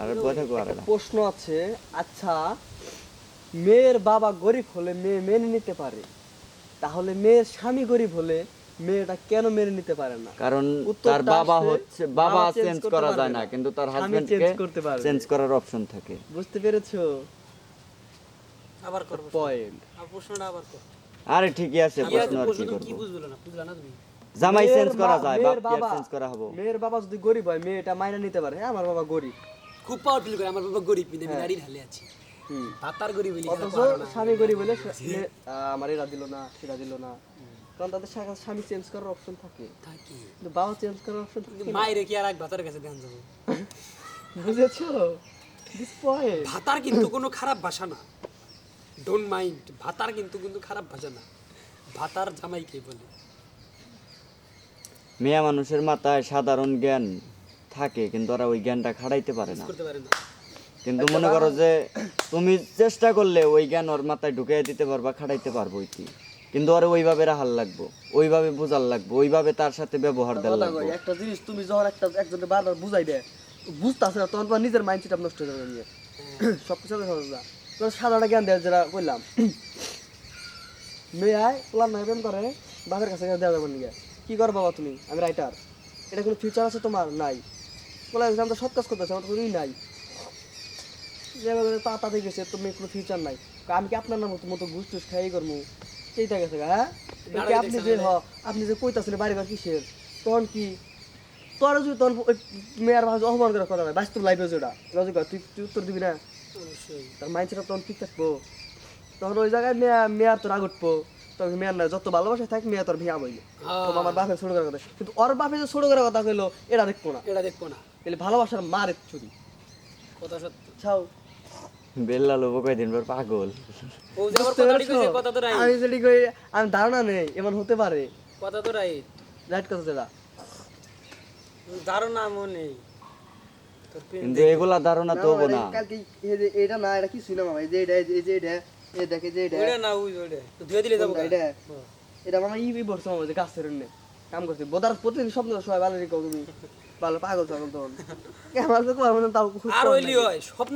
আর প্রশ্ন আছে আচ্ছা মেয়ের বাবা গরিব হলে মেয়ে মেনে নিতে পারে তাহলে মেয়ের স্বামী গরিব হলে মেয়েটা কেন মেনে নিতে পারে না? কারণ তার বাবা হচ্ছে বাবা চেঞ্জ করা যায় না। কিন্তু তার হাজবেন্ডকে। চেঞ্জ করার অপশন থাকে। বুঝতে পেরেছ? আবার করব পয়েন্ট আর প্রশ্নটা আবার কর। আরে ঠিকই আছে প্রশ্ন আর কি তুমি কি বুঝলো না? বুঝলা না তুমি? জামাই চেঞ্জ করা যায় বাপ চেঞ্জ করা হব। মেয়ের বাবা যদি গরিব হয় মেয়েটা মাইনা নিতে পারে হ্যাঁ আমার বাবা গরিব। খুব পাওয়ারফুল করে। আমার বাবা গরিব কিন্তু আমি হ্যাঁ। নারী ঢালে আছি। গরিব অথচ স্বামী গরিব হলে আমার এরা দিল না সেটা দিল না। কারণ তাদের স্বামী চেঞ্জ করার অপশন থাকে। থাকি। কিন্তু বাবা চেঞ্জ করার অপশন থাকে মায়ের কি আর এক ভাতার কাছে ধ্যান যাব? বুঝেছ? ভাতার কিন্তু কোনো খারাপ ভাষা না। ডোন্ট মাইন্ড ভাতার কিন্তু কিন্তু খারাপ ভাষা না। ভাতার জামাইকে বলে। মেয়া মানুষের মাথায় সাধারণ জ্ঞান। থাকে কিন্তু ওরা ওই জ্ঞানটা খাটাইতে পারে না। না। কিন্তু মনে করো যে তুমি চেষ্টা করলে ওই জ্ঞান ওর মাথায় ঢুকিয়ে দিতে পারবা খাটাইতে পারব কি? কিন্তু ওরে ওইভাবে রাহাল লাগবো ওইভাবে বোঝার লাগবো ওইভাবে তার সাথে ব্যবহার দেওয়া লাগবো। একটা জিনিস তুমি যখন একটা একজনকে বারবার বুঝাই দেয় বুঝতেছে না তখন নিজের মাইন্ড সেট নষ্ট হয়ে যাবে নিয়ে সব কিছু সহজ না। তখন সাধারণ জ্ঞান দেয় যেটা বললাম মেয়ে আয় প্লান নাই প্রেম করে বাপের কাছে দেওয়া যাবে নিয়ে কি করো বাবা তুমি? আমি রাইটার এটা কোনো ফিউচার আছে তোমার? নাই। বলে সব কাজ করতেছি আমার তো নাই। যেভাবে তাড়াতাড়ি গেছে তুমি কোনো ফিউচার নাই। আমি কি আপনার মতো ঘুষ টুস খাই করব এইটা গেছে হ্যাঁ? আপনি যে হ আপনি যে কইতাছেন বাড়ি ঘর কিসের? তখন কি? তোর যদি তখন ওই মেয়ের ভাষা অপমান করে কথা বাস্তব লাইফে যেটা তুই তুই উত্তর দিবি না? তার মাইন্ডসেট তখন ঠিক থাকব। তখন ওই জায়গায় মেয়া মেয়ার তোর উঠবো তখন মেয়ার না যত ভালোবাসা থাক মেয়া তোর ভিয়া বইলে। হ্যাঁ। তো আমার বাপে ছোট করার কথা। কিন্তু ওর বাপে যে ছোট করার কথা কইলো এটা দেখব না। এটা দেখব না। তাহলে ভালোবাসার মারে ছুরি। কথা সত্য। ছাও। বেল্লা লোবো কয়দিন পর? পাগল। ও যে আবার বুঝতে কথাটি পেরেছ? কইছে কথা তো রাইট। আমি কই আমি ধারণা নেই এমন হতে পারে। কথা তো রাইট। রাইট কথা যেটা ধারণা মনে প্রেম কিন্তু এগুলা ধারণা তো হব না। কালকে এটা না এটা কিছুই না মামা এই যে এটা এই যে এটা এই দেখে যে এটা। না ওই ওইটা। তো ধুয়ে দিলে যাব এটা? এটা মামা ই বলছে মামা যে গাছের কাম করছে। বোধার প্রতিদিন স্বপ্ন সবাই ভালো রেখো তুমি। ভালো পাগল ছাগল তখন। আমার তো পারব না তাও আর ওইলি হয় স্বপ্ন